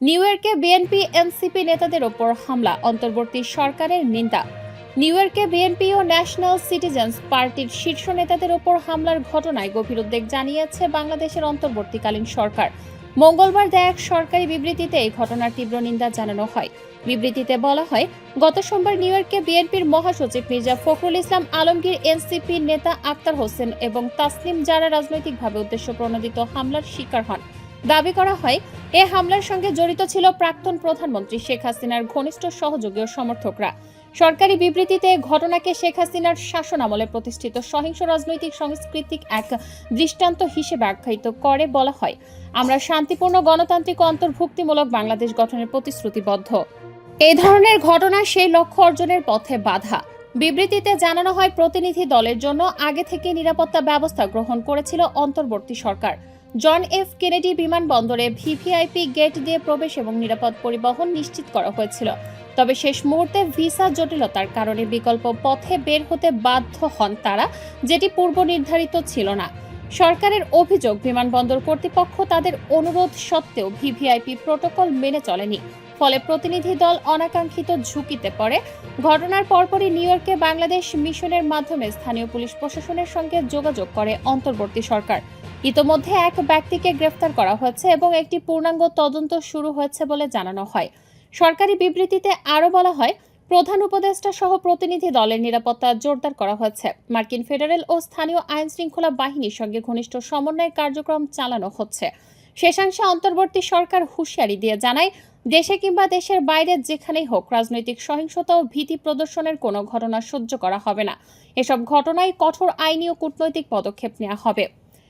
New ইয়র্কে BNP, NCP নেতাদের ওপর হামলা, অন্তর্বর্তী সরকারের নিন্দা। নিউ ইয়র্কে বিএনপি ও ন্যাশনাল সিটিজেন্স পার্টির শীর্ষ নেতাদের ওপর হামলার ঘটনায় গভীর উদ্বেগ জানিয়েছে বাংলাদেশের অন্তর্বর্তীকালীন সরকার। মঙ্গলবার দেয়া এক সরকারি বিবৃতিতে এই ঘটনার তীব্র নিন্দা জানানো হয়। বিবৃতিতে বলা হয়, গত সোমবার নিউ ইয়র্কে বিএনপির মহাসচিব মির্জা ফখরুল ইসলাম আলমগীর এনসিপি নেতা আক্তার হোসেন এবং তাসলিম যারা রাজনৈতিকভাবে উদ্দেশ্য প্রণোদিত হামলার শিকার হন। দাবি করা হয়, এ হামলার সঙ্গে জড়িত ছিল প্রাক্তন প্রধানমন্ত্রী শেখ হাসিনার ঘনিষ্ঠ সহযোগী ও সমর্থকরা। সরকারি বিবৃতিতে ঘটনাকে শেখ হাসিনার শাসন আমলে প্রতিষ্ঠিত সহিংস রাজনৈতিক সাংস্কৃতিক এক দৃষ্টান্ত হিসেবে আখ্যায়িত করে বলা হয়, আমরা শান্তিপূর্ণ গণতান্ত্রিক অন্তর্ভুক্তিমূলক বাংলাদেশ গঠনের প্রতিশ্রুতিবদ্ধ। এই ধরনের ঘটনা সেই লক্ষ্য অর্জনের পথে বাধা। বিবৃতিতে জানানো হয়, প্রতিনিধি দলের জন্য আগে থেকে নিরাপত্তা ব্যবস্থা গ্রহণ করেছিল অন্তর্বর্তী সরকার। জন এফ কেনেডি বিমানবন্দরে ভিভিআইপি গেট দিয়ে প্রবেশ এবং নিরাপদ পরিবহন নিশ্চিত করা হয়েছিল। তবে শেষ মুহূর্তে ভিসা জটিলতার কারণে বিকল্প পথে বের হতে বাধ্য হন তারা, যেটি পূর্ব নির্ধারিত ছিল না। সরকারের অভিযোগ, বিমানবন্দর কর্তৃপক্ষ তাদের অনুরোধ সত্ত্বেও ভিভিআইপি প্রোটোকল মেনে চলেনি। ফলে প্রতিনিধি দল অনাকাঙ্ক্ষিত ঝুঁকিতে পড়ে। ঘটনার পরপরই নিউ ইয়র্কে বাংলাদেশ মিশনের মাধ্যমে স্থানীয় পুলিশ প্রশাসনের সঙ্গে যোগাযোগ করে অন্তর্বর্তী সরকার। ইতোমধ্যে এক ব্যক্তিকে গ্রেফতার করা হয়েছে এবং একটি পূর্ণাঙ্গ তদন্ত শুরু হয়েছে বলে জানানো হয়। সরকারি বিবৃতিতে আরও বলা হয় প্রধান উপদেষ্টা সহ প্রতিনিধি দলের নিরাপত্তা জোরদার করা হয়েছে। মার্কিন ফেডারেল ও স্থানীয় আইন শৃঙ্খলা বাহিনীর সঙ্গে ঘনিষ্ঠ সমন্বয় কার্যক্রম চালানো হচ্ছে। শেষাংশে অন্তর্বর্তী সরকার হুঁশিয়ারি দিয়ে জানায়, দেশে কিংবা দেশের বাইরে যেখানেই হোক রাজনৈতিক সহিংসতা ও ভীতি প্রদর্শনের কোনো ঘটনা সহ্য করা হবে না। এসব ঘটনায় কঠোর আইনি ও কূটনৈতিক পদক্ষেপ নেওয়া হবে।